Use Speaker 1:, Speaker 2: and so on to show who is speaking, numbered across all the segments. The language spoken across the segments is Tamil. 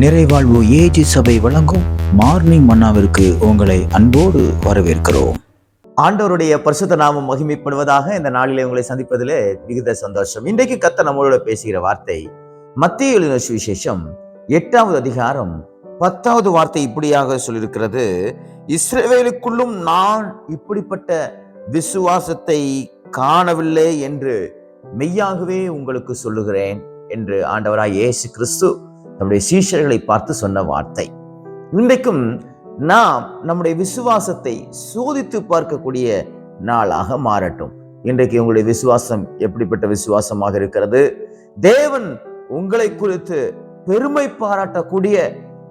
Speaker 1: நிறைவாழ்வு ஏஜி சபை வழங்கும் மார்னிங் மன்னாவிற்கு உங்களை அன்போடு வரவேற்கிறோம்.
Speaker 2: ஆண்டவருடைய பரிசுத்த நாமம் மகிமைப்படுவதாக இந்த நாளிலே உங்களை சந்திப்பதிலே மிகுந்த சந்தோஷம். இன்றைக்கு கத்த நம்மளோட பேசுகிற வார்த்தை மத்திய எழுதின சுவிசேஷம் எட்டாவது அதிகாரம் பத்தாவது வார்த்தை இப்படியாக சொல்லியிருக்கிறது. இஸ்ரேவேலுக்குள்ளும் நான் இப்படிப்பட்ட விசுவாசத்தை காணவில்லை என்று மெய்யாகவே உங்களுக்கு சொல்லுகிறேன் என்று ஆண்டவராய் இயேசு கிறிஸ்து நம்முடைய சீஷர்களை பார்த்து சொன்ன வார்த்தை. இன்றைக்கும் நாம் நம்முடைய விசுவாசத்தை சோதித்து பார்க்கக்கூடிய நாளாக மாறட்டும். இன்றைக்கு உங்களுடைய விசுவாசம் எப்படிப்பட்ட விசுவாசமாக இருக்கிறது? தேவன் உங்களை குறித்து பெருமை பாராட்டக்கூடிய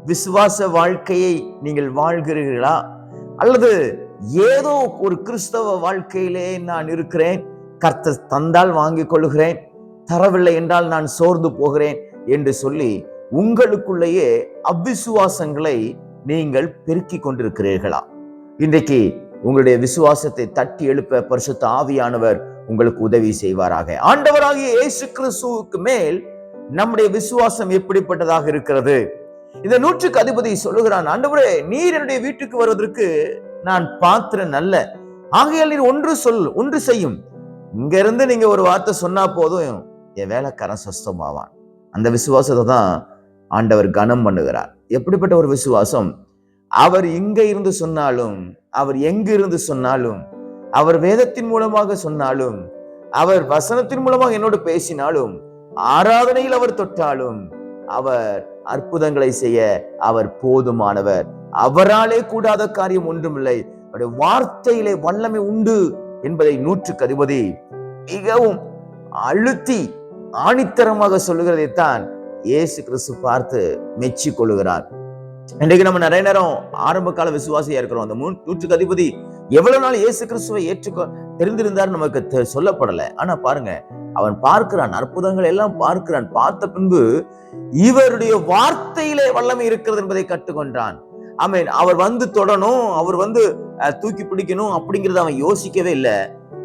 Speaker 2: விசுவாச வாழ்க்கையை நீங்கள் வாழ்கிறீர்களா? அல்லது ஏதோ ஒரு கிறிஸ்தவ வாழ்க்கையிலே நான் இருக்கிறேன் கர்த்த தந்தால் வாங்கிக் கொள்கிறேன் தரவில்லை என்றால் நான் சோர்ந்து போகிறேன் என்று சொல்லி உங்களுக்குள்ளேயே அவ்விசுவாசங்களை நீங்கள் பெருக்கிக் கொண்டிருக்கிறீர்களா? இன்றைக்கு உங்களுடைய விசுவாசத்தை தட்டி எழுப்ப பரிசுத்த ஆவியானவர் உங்களுக்கு உதவி செய்வாராக. ஆண்டவராகிய இயேசு கிறிஸ்துவுக்கு மேல் நம்முடைய விசுவாசம் எப்படிப்பட்டதாக இருக்கிறது? இந்த நூற்றுக்கு அதிபதி சொல்லுகிறான் ஆண்டவரே நீர் என்னுடைய வீட்டுக்கு வருவதற்கு நான் பாத்திரன் அல்ல. ஆகையால் நீர் ஒன்று சொல் ஒன்று செய்யும். இங்க இருந்து நீங்க ஒரு வார்த்தை சொன்னா போதும் என் வேலைக்காரன் சொஸ்தமாவான். அந்த விசுவாசத்தை தான் ஆண்டவர் கனம் பண்ணுகிறார். எப்படிப்பட்ட ஒரு விசுவாசம்? அவர் எங்க இருந்து சொன்னாலும் அவர் எங்க இருந்து சொன்னாலும் அவர் வேதத்தின் மூலமாக சொன்னாலும் அவர் வசனத்தின் மூலமாக என்னோடு பேசினாலும் ஆராதனையில் அவர் தொட்டாலும் அவர் அற்புதங்களை செய்ய அவர் போதுமானவர். அவராலே கூடாத காரியம் ஒன்றுமில்லை. அவருடைய வார்த்தையிலே வல்லமை உண்டு என்பதை நூற்றுக்கு அதிபதி மிகவும் அழுத்தி ஆணித்தரமாக சொல்லுகிறதைத்தான் இயேசு கிறிஸ்து பார்த்து மெச்சி கொள்ளுகிறார் இன்றைக்கு நம்ம நிறைய நேரம் ஆரம்ப கால விசுவாசியா இருக்கிறோம். அந்த மூணு நூற்றுக்கு அதிபதி எவ்வளவு நாள் இயேசு கிறிஸ்துவை ஏற்றுக்க தெரிந்திருந்தார் நமக்கு தெ- சொல்லப்படல. ஆனா பாருங்க அவன் பார்க்கிறான் அற்புதங்கள் எல்லாம் பார்க்கிறான். பார்த்த பின்பு இவருடைய வார்த்தையிலே வல்லமை இருக்கிறது என்பதை கற்றுக்கொண்டான். ஆமென். அவர் வந்து தொடணும் அவர் வந்து தூக்கி பிடிக்கணும் அப்படிங்கறத அவன் யோசிக்கவே இல்லை.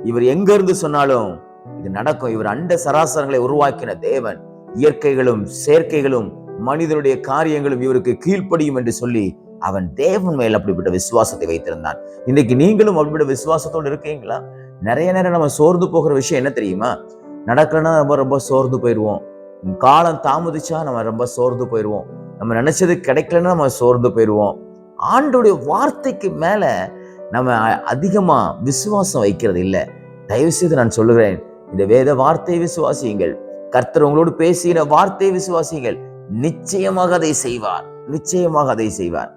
Speaker 2: இவர் எங்க இருந்து சொன்னாலும் இது நடக்கும். இவர் அண்ட சராசரங்களை உருவாக்கின தேவன். இயற்கைகளும் செயற்கைகளும் மனிதனுடைய காரியங்களும் இவருக்கு கீழ்ப்படியும் என்று சொல்லி அவன் தேவன் மேல் அப்படிப்பட்ட விசுவாசத்தை வைத்திருந்தான். இன்னைக்கு நீங்களும் அப்படிப்பட்ட விசுவாசத்தோடு இருக்கீங்களா? நிறைய நேரம் நம்ம சோர்ந்து போகிற விஷயம் என்ன தெரியுமா? நடக்கலன்னா நம்ம ரொம்ப சோர்ந்து போயிடுவோம். காலம் தாமதிச்சா நம்ம ரொம்ப சோர்ந்து போயிடுவோம். நம்ம நினைச்சது கிடைக்கலன்னா நம்ம சோர்ந்து போயிடுவோம். ஆண்டுடைய வார்த்தைக்கு மேல நம்ம அதிகமாக அதிகமா விசுவாசம் வைக்கிறது இல்லை. தயவு செய்து நான் சொல்லுகிறேன் இந்த வேத வார்த்தை விசுவாசியுங்கள். கர்த்தர் உங்களோடு பேசின வார்த்தை விசுவாசிகள் நிச்சயமாக அதை செய்வார். நிச்சயமாக அதை செய்வார்.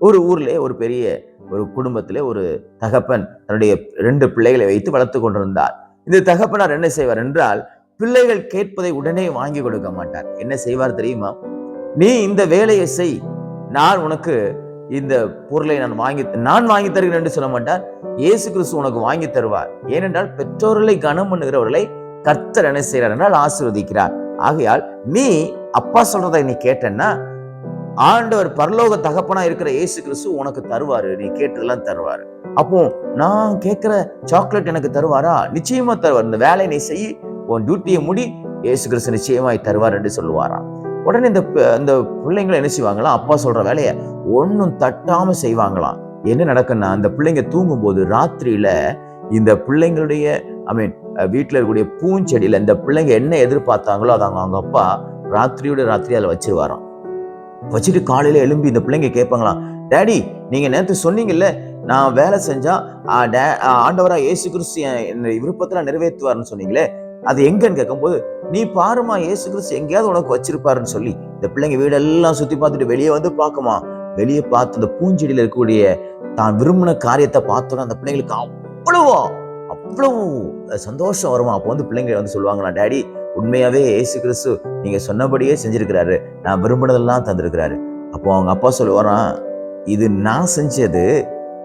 Speaker 2: ஒரு ஊர்ல ஒரு பெரிய ஒரு குடும்பத்திலே ஒரு தகப்பன் தன்னுடைய ரெண்டு பிள்ளைகளை வைத்து வளர்த்து கொண்டிருந்தார். இந்த தகப்பனார் என்ன செய்வார் என்றால் பிள்ளைகள் கேட்பதை உடனே வாங்கி கொடுக்க மாட்டார். என்ன செய்வார் தெரியுமா? நீ இந்த வேலையை செய். நான் உனக்கு இந்த பொருளை நான் வாங்கி நான் வாங்கி தருகிறேன் என்று சொல்ல மாட்டார். இயேசு கிறிஸ்து உனக்கு வாங்கி தருவார். ஏனென்றால் பெற்றோர்களை கனம் பண்ணுகிறவர்களை கர்த்தர் என்ன செய்கிறார் என்றால் ஆசீர்வதிக்கிறார். ஆகையால் நீ அப்பா சொல்றதை நீ கேட்டன்னா ஆண்டவர் பரலோக தகப்பனா இருக்கிற இயேசு கிறிஸ்து உனக்கு தருவாரு நீ கேட்டதெல்லாம் தருவாரு. அப்போ நான் கேட்கிற சாக்லேட் எனக்கு தருவாரா? நிச்சயமா தருவார். இந்த வேலையை நீ செய் உன் டியூட்டியை முடி இயேசு கிறிஸ்து நிச்சயமாய் தருவார் என்று சொல்லுவாராம். உடனே இந்த இந்த பிள்ளைங்களை என்ன செய்வாங்களாம்? அப்பா சொல்ற வேலையை ஒன்றும் தட்டாம செய்வாங்களாம். என்ன நடக்குன்னா அந்த பிள்ளைங்க தூங்கும்போது ராத்திரியில இந்த பிள்ளைங்களுடைய மீன் வீட்டில் இருக்கக்கூடிய பூஞ்செடியில் இந்த பிள்ளைங்க என்ன எதிர்பார்த்தாங்களோ அதை அவங்க அவங்க அப்பா ராத்திரியோட ராத்திரி அதில் வச்சிருவாராம். வச்சுட்டு காலையில் எழும்பி இந்த பிள்ளைங்க கேட்பாங்களாம் டேடி நீங்கள் நேற்று சொன்னீங்கல்ல நான் வேலை செஞ்சால் டே- ஆண்டவராக ஏசு கிறிஸ்து என் விருப்பத்தில் நிறைவேற்றுவார்னு சொன்னீங்களே அது எங்கன்னு கேட்கும்போது நீ பாருமா ஏசு கிறிஸ்து எங்கேயாவது உனக்கு வச்சிருப்பாருன்னு சொல்லி இந்த பிள்ளைங்க வீடெல்லாம் சுற்றி பார்த்துட்டு வெளியே வந்து பார்க்குமா? வெளியே பார்த்து அந்த பூஞ்செடியில் இருக்கக்கூடிய தான் விரும்பின காரியத்தை பார்த்தோன்னா அந்த பிள்ளைங்களுக்கு அவ்வளவு அவ்வளவு சந்தோஷம் வருமா? அப்போ வந்து பிள்ளைங்க வந்து சொல்லுவாங்களா டேடி உண்மையாகவே ஏசு கிறிஸ்து நீங்கள் சொன்னபடியே செஞ்சுருக்கிறாரு. நான் விரும்பினதெல்லாம் தந்திருக்கிறாரு. அப்போ அவங்க அப்பா சொல்லுவாராம் இது நான் செஞ்சது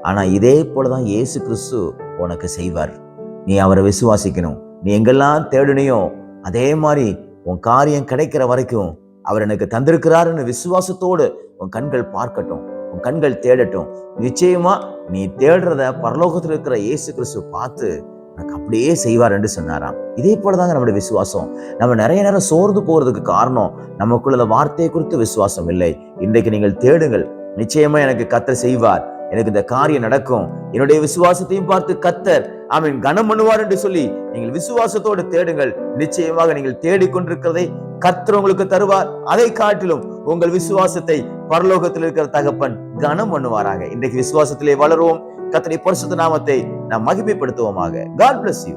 Speaker 2: ஆனால் இதே போலதான் ஏசு கிறிஸ்து உனக்கு செய்வார். நீ அவரை விசுவாசிக்கணும். நீ எங்கெல்லாம் தேடுனியோ அதே மாதிரி உன் காரியம் கிடைக்கிற வரைக்கும் அவர் எனக்கு தந்திருக்கிறாருன்னு விசுவாசத்தோடு உன் கண்கள் பார்க்கட்டும். கண்கள் தேடட்டும். நிச்சயமா நீ தேடுறத பரலோகத்தில் இருக்கிற இயேசு கிறிஸ்து பார்த்து எனக்கு அப்படியே செய்வார் என்று சொன்னாராம். இதே போலதாங்க நம்முடைய விசுவாசம். நம்ம நிறைய நேரம் சோர்ந்து போகிறதுக்கு காரணம் நமக்குள்ள வார்த்தையை குறித்து விசுவாசம் இல்லை. இன்றைக்கு நீங்கள் தேடுங்கள். நிச்சயமா எனக்கு கத்தர் செய்வார். எனக்கு இந்த காரியம் நடக்கும். என்னுடைய விசுவாசத்தையும் பார்த்து கத்தர் ஆமீன் கனம் பண்ணுவார் என்று சொல்லி நீங்கள் விசுவாசத்தோடு தேடுங்கள். நிச்சயமாக நீங்கள் தேடிக்கொண்டிருக்கிறதை கர்த்தர் உங்களுக்கு தருவார். அதை காட்டிலும் உங்கள் விசுவாசத்தை பரலோகத்தில் இருக்கிற தகப்பன் கனம் பண்ணுவாராக. இன்றைக்கு விசுவாசத்திலே வளருவோம். கத்தனை பரிசுத்த நாமத்தை நாம் மகிமைப்படுத்துவோமாக. God bless you